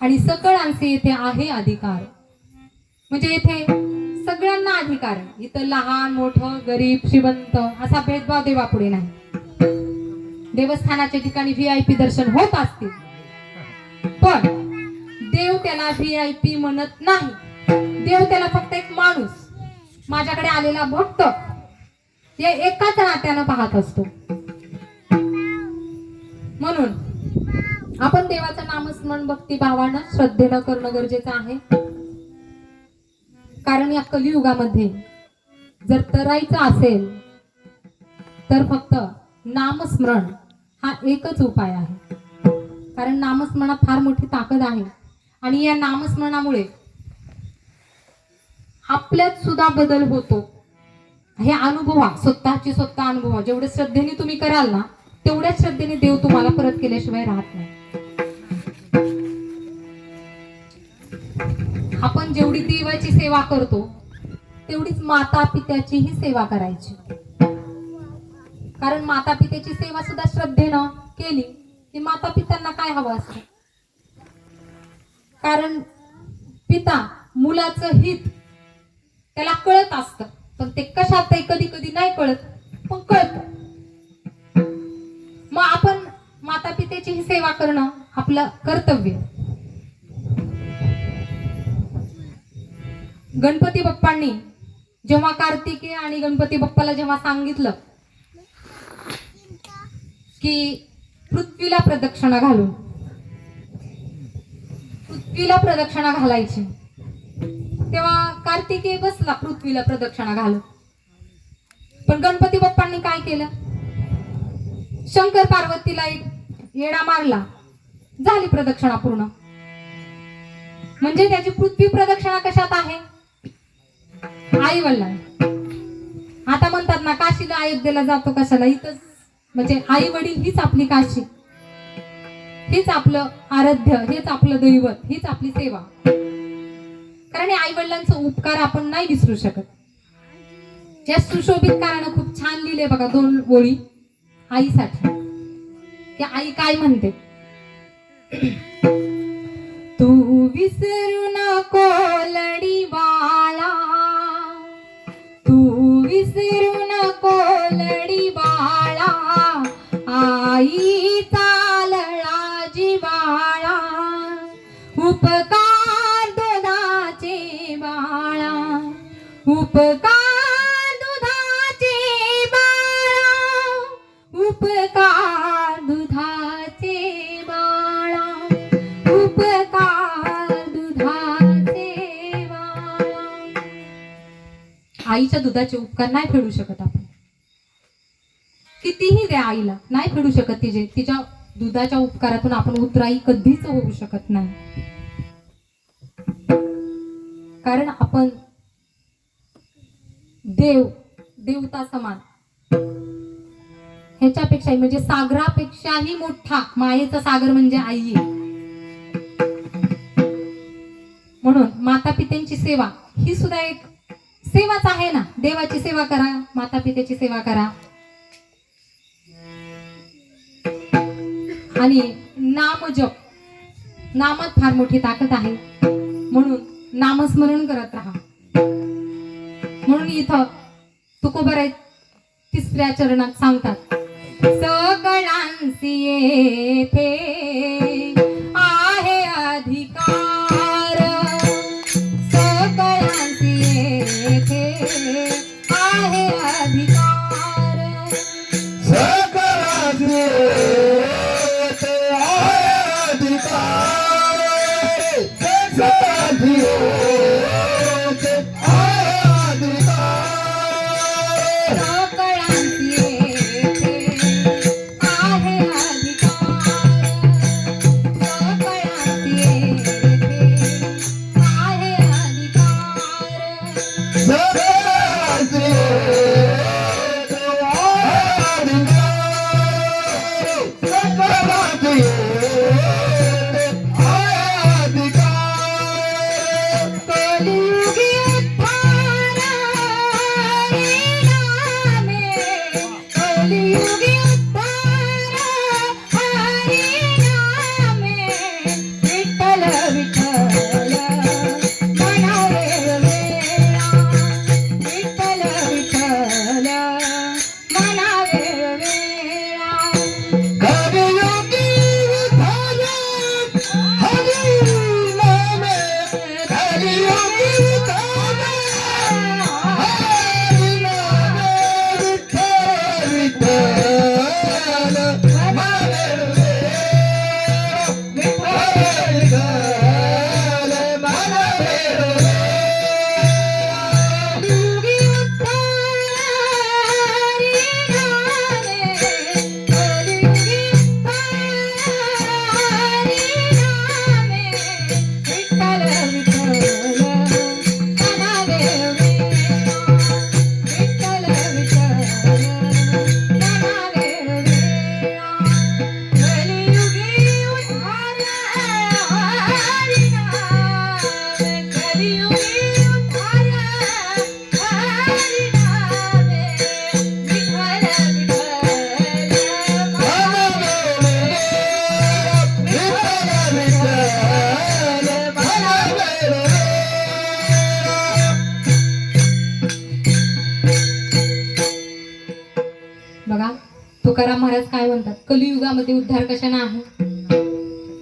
आणि सकळांचे येथे आहे अधिकार. म्हणजे येथे सगळ्यांना अधिकार इथं लहान मोठं गरीब श्रीमंत असा भेदभाव देवापुढे नाही. देवस्थानाच्या ठिकाणी व्ही आय पी दर्शन होत असतील. पण देव त्याला व्ही आय पी म्हणत नाही. देव त्याला फक्त एक माणूस माझ्याकडे आलेला भक्त या एकाच नात्यानं पाहत असतो. म्हणून आपण देवाचं नामस्मरण भक्ती भावानं श्रद्धेनं करणं गरजेचं आहे. कारण या कलियुगामध्ये जर तरायचं असेल तर फक्त नामस्मरण हा एकच उपाय आहे. कारण नामस्मरणात फार मोठी ताकद आहे. आणि या नामस्मरणामुळे आपल्यात सुद्धा बदल होतो. हे अनुभवा स्वतःची स्वतः अनुभवा. जेवढे श्रद्धेने तुम्ही कराल ना तेवढ्या श्रद्धेने देव तुम्हाला परत केल्याशिवाय राहत नाही. आपण जेवढी देवाची सेवा करतो तेवढीच माता पित्याचीही सेवा करायची. कारण माता पित्याची सेवा सुद्धा श्रद्धेनं केली की माता पित्यांना काय हवं असतं? कारण पिता मुलाचं हित त्याला कळत असतं. पण ते कशात कधी कधी नाही कळत पण कळत. मग आपण माता पित्याची ही सेवा करणं आपलं कर्तव्य. गणपती बाप्पांनी जेव्हा कार्तिकी आणि गणपती बाप्पाला जेव्हा सांगितलं की पृथ्वीला प्रदक्षिणा घालून पृथ्वीला प्रदक्षिणा घालायची तेव्हा कार्तिकेय बसला पृथ्वीला प्रदक्षिणा घालून. पण गणपती बाप्पांनी काय केलं? शंकर पार्वतीला एक येडा मारला. झाली प्रदक्षिणा पूर्ण. म्हणजे त्याची पृथ्वी प्रदक्षिणा कशात आहे? आई वडिला आता म्हणतात ना काशीला अयोध्येला जातो कशाला? इथंच. म्हणजे आई वडील हीच आपली काशी. हेच आपलं आराध्य हेच आपलं दैवत हीच आपली सेवा. कारण आई वडिलांचा उपकार आपण नाही विसरू शकत. या सुशोभित कारण खूप छान लिहिले बघा दोन ओळी आईसाठी. की आई काय म्हणते? तू विसरू नको वा आई चालळा जिवाळा उपकार दुधाचे बाळा उपकार दुधाचे बाळा उपकार दुधाचे बाळा उपकार दुधाचे बाळा. आईच्या दुधाचे उपकार नाही फेडू शकत आपण. कितीही द्या आईला नाही फेडू शकत तिचे तिच्या दुधाच्या उपकारातून आपण उतराई कधीच होऊ शकत नाही. कारण आपण देव देवता समान. ह्याच्यापेक्षाही म्हणजे सागरापेक्षाही मोठा मायेचा सागर म्हणजे आई म्हणून माता पित्यांची सेवा ही सुद्धा एक सेवाच आहे ना. देवाची सेवा करा माता पित्याची सेवा करा. आणि नामजप नामात फार मोठी ताकद आहे. म्हणून नामस्मरण करत राहा. म्हणून इथं तुकोबर तिसऱ्या चरणात सांगतात सकळांसी येथे करा महाराज काय म्हणतात? कलियुगामध्ये उद्धार कशाने आहे?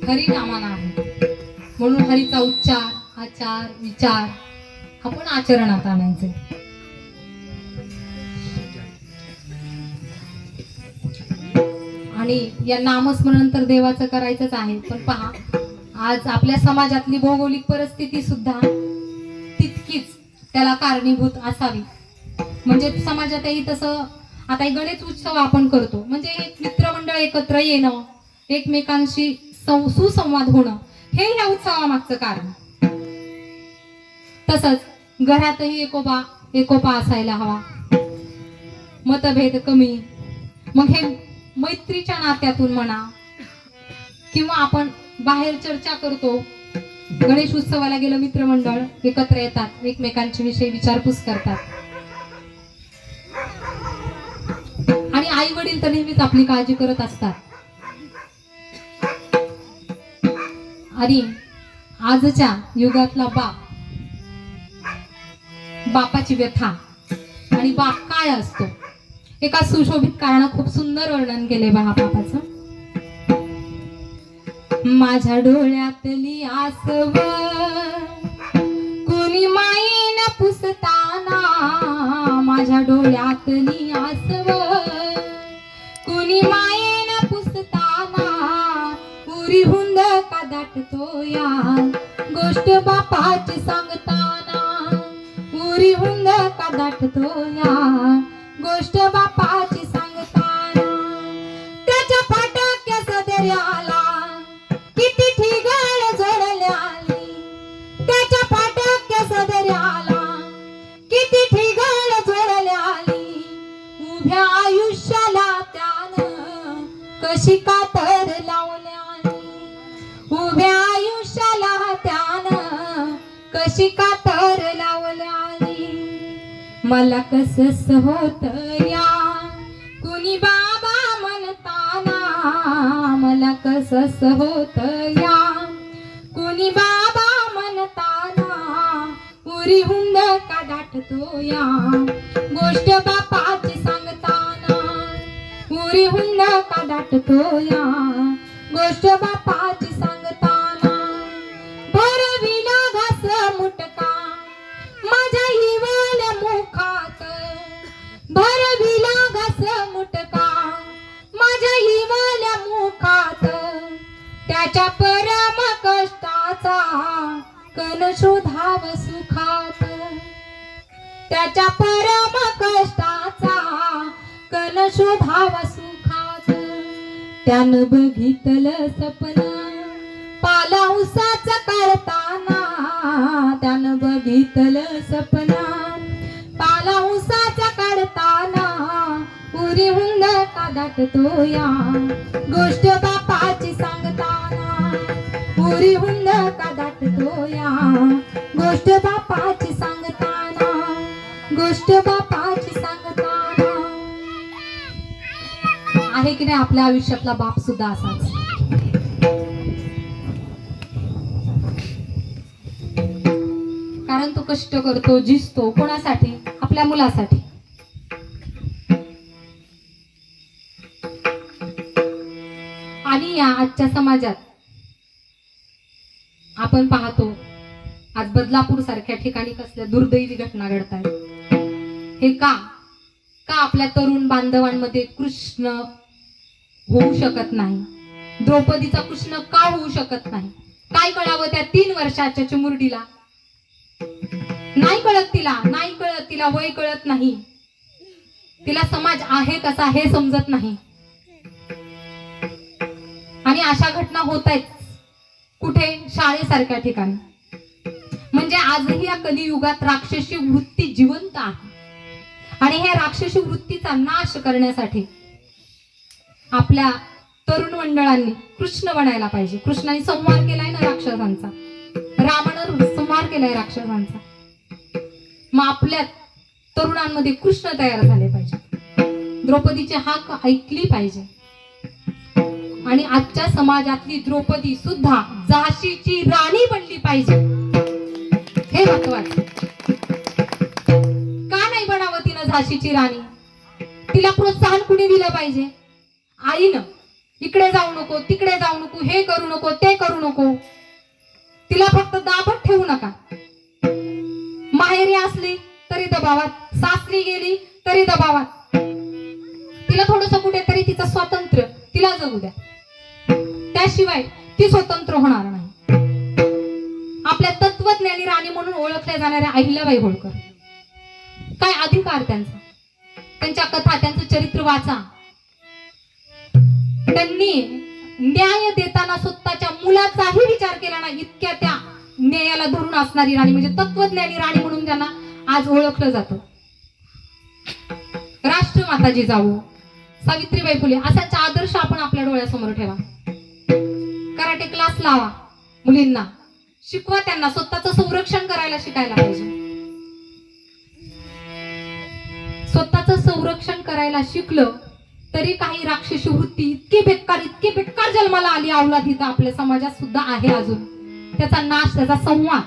हरिनामाना आहे. म्हणून हरीचा उच्चार आचार विचार आपण आचरणात आणायचे. आणि या नामस्मरण तर देवाचं करायचंच आहे. पण पहा आज आपल्या समाजातली भौगोलिक परिस्थिती सुद्धा तितकीच त्याला कारणीभूत असावी. म्हणजे समाजातही तसं आता हे गणेश उत्सव आपण करतो. म्हणजे एक मित्रमंडळ एकत्र येणं एकमेकांशी सं- सुसंवाद होणं हे या उत्सवामागचं कारण. तसंच घरातही एकोपा एकोपा असायला हवा. मतभेद कमी. मग हे मैत्रीच्या नात्यातून म्हणा किंवा आपण बाहेर चर्चा करतो गणेश उत्सवाला गेलं मित्रमंडळ एकत्र येतात एकमेकांच्या विषयी विचारपूस करतात. आई वडील तर नेहमीच आपली काळजी करत असतात. आणि आजच्या युगातला बाप बापाची व्यथा आणि बाप काय असतो? एका सुशोभित कारणा खूप सुंदर वर्णन केले बा बापाचं. माझ्या डोळ्यातली आसव कुणी माईन पुसताना माझ्या डोळ्यातली आसव कोणी मायेन पुसताना पुरी हुंद का दाटतो या गोष्ट बापाची सांगताना पुरी हुंद का दाटतो या गोष्ट बापाची सांगताना त्याच्या फाटक्या सदर्याला मला कस होत या? कुणी बाबा म्हणताना मला कस होत या? कुणी बाबा म्हणताना पुरी हुंद का दाटतो या? गोष्ट बापाची सांगताना पुरी हुंद का दाटतो या? गोष्ट बापाची सांग त्याच्या परम कष्टाचा कण शोधाव सुखात त्यान बघितलं सपन पाला उसाच करताना. त्यान बघितलं सपन पाला उसाच करताना. पुरी हुंद का दाटतो या गोष्ट बापाची सांगताना. पुरी हुंद का दाटतो या गोष्ट बापाची गोष्ट बापाची सांगताना. आहे की नाही आपल्या आयुष्यातला बाप सुद्धा असाच? कारण तो कष्ट करतो झिजतो कोणासाठी? आपल्या मुलासाठी. आणि या आजच्या समाजात आपण पाहतो आज बदलापूर सारख्या ठिकाणी कसल्या दुर्दैवी घटना घडत आहेत हे का? का आपल्या तरुण बांधवांमध्ये कृष्ण होऊ शकत नाही? द्रौपदीचा कृष्ण का होऊ शकत नाही? काय कळावं त्या तीन वर्षाच्या चिमुरडीला? नाही कळत तिला नाही कळत तिला वय कळत नाही. तिला समाज आहे कसा हे समजत नाही. आणि अशा घटना होत आहेत कुठे? शाळेसारख्या ठिकाणी. म्हणजे आजही या कलियुगात राक्षसी वृत्ती जिवंत आहे. आणि ह्या राक्षसी वृत्तीचा नाश करण्यासाठी आपल्या तरुण मंडळांनी कृष्ण बनायला पाहिजे. कृष्णाने संवार केलाय ना राक्षसांचा. रामानं संवार केलाय राक्षसांचा. मग आपल्या तरुणांमध्ये कृष्ण तयार झाले पाहिजे. द्रौपदीची हाक ऐकली पाहिजे. आणि आजच्या समाजातली द्रौपदी सुद्धा झाशीची राणी बनली पाहिजे. हे महत्वाचं झाशीची राणी. तिला प्रोत्साहन कुणी दिलं पाहिजे? आईनं. इकडे जाऊ नको तिकडे जाऊ नको हे करू नको ते करू नको. तिला फक्त दाबत ठेवू नका. माहेरी असली तरी दबावात सासरी गेली तरी दबावात. तिला थोडस कुठेतरी तिचं स्वातंत्र्य तिला जगू द्या. त्याशिवाय ती स्वतंत्र होणार नाही. आपल्या तत्वज्ञानी राणी म्हणून ओळखल्या जाणाऱ्या अहिल्याबाई होळकर. काय अधिकार त्यांचा? त्यांच्या कथा त्यांचं चरित्र वाचा. त्यांनी न्याय देताना स्वतःच्या मुलाचाही विचार केला ना इतक्या त्या न्यायाला धरून असणारी राणी म्हणजे तत्वज्ञानी राणी म्हणून त्यांना आज ओळखलं जातं. राष्ट्रमाता जिजाऊ सावित्रीबाई फुले असाचा आदर्श आपण आपल्या डोळ्यासमोर ठेवा. कराटे क्लास लावा मुलींना. शिकवा त्यांना. स्वतःचं संरक्षण करायला शिकायला पाहिजे. स्वतःचं संरक्षण करायला शिकलं तरी काही राक्षसी वृत्ती इतकी बेकार इतकी बेकार जन्माला आली अवलाद इथं आपल्या समाजात सुद्धा आहे अजून. त्याचा नाश त्याचा संवाद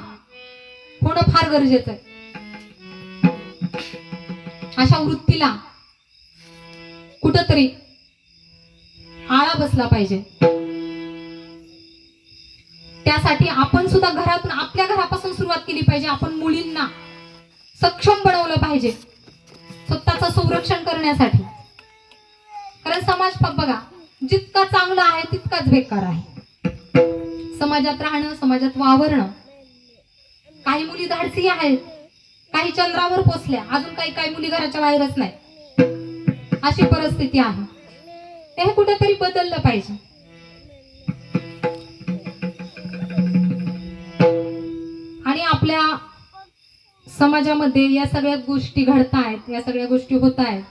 होणं फार गरजेचं आहे. अशा वृत्तीला कुठंतरी आळा बसला पाहिजे. त्यासाठी आपण सुद्धा घरातून आपल्या घरापासून सुरुवात केली पाहिजे. आपण मुलींना सक्षम बनवलं पाहिजे. समाजाचं संरक्षण करण्यासाठी. कारण समाज बघा जितका चांगला आहे तितकाच बेकार आहे. समाजात राहणं समाजात वावरणं काही मुली धाडसी आहेत काही चंद्रावर पोचल्या अजून काही काही मुली घराच्या बाहेरच नाही. अशी परिस्थिती आहे. हे कुठेतरी बदललं पाहिजे. समाजामध्ये या सगळ्या गोष्टी घडत आहेत या सगळ्या गोष्टी होत आहेत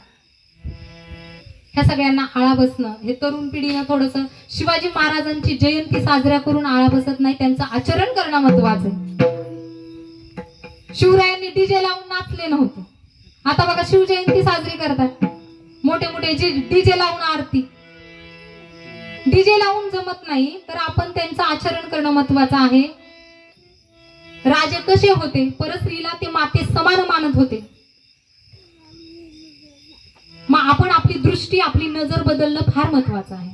ह्या सगळ्यांना आळा बसणं हे तरुण पिढीनं थोडस शिवाजी महाराजांची जयंती साजऱ्या करून आळा बसत नाही त्यांचं आचरण करणं महत्वाचं आहे. शिवरायांनी डीजे लावून नाचले नव्हते. आता बघा शिवजयंती साजरी करतात. मोठे मोठे जे डीजे लावून आरती. डीजे लावून जमत नाही तर आपण त्यांचं आचरण करणं महत्वाचं आहे. राजे कसे होते? परस्त्रीला ते माते समान मानत होते. मग आपण आपली दृष्टी आपली नजर बदलणं फार महत्वाचं आहे.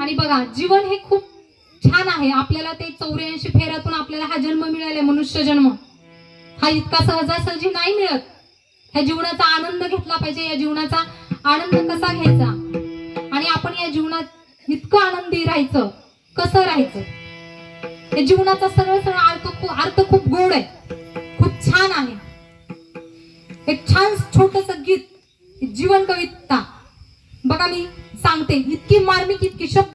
आणि बघा जीवन हे खूप छान आहे. आपल्याला ते चौऱ्याऐंशी फेऱ्यातून आपल्याला हा जन्म मिळाला मनुष्य जन्म. हा इतका सहजासहजी नाही मिळत. ह्या जीवनाचा आनंद घेतला पाहिजे या जीवनाचा आनंद कसा घ्यायचा? आणि आपण या जीवनात इतकं आनंदी राहायचं कसं राहायचं? या जीवनाचा सरळ सरळ अर्थ खूप अर्थ खूप गोड आहे. खूप छान आहे. एक छान छोटस गीत जीवन कविता. बघा मी सांगते इतकी मार्मिक इतकी शब्द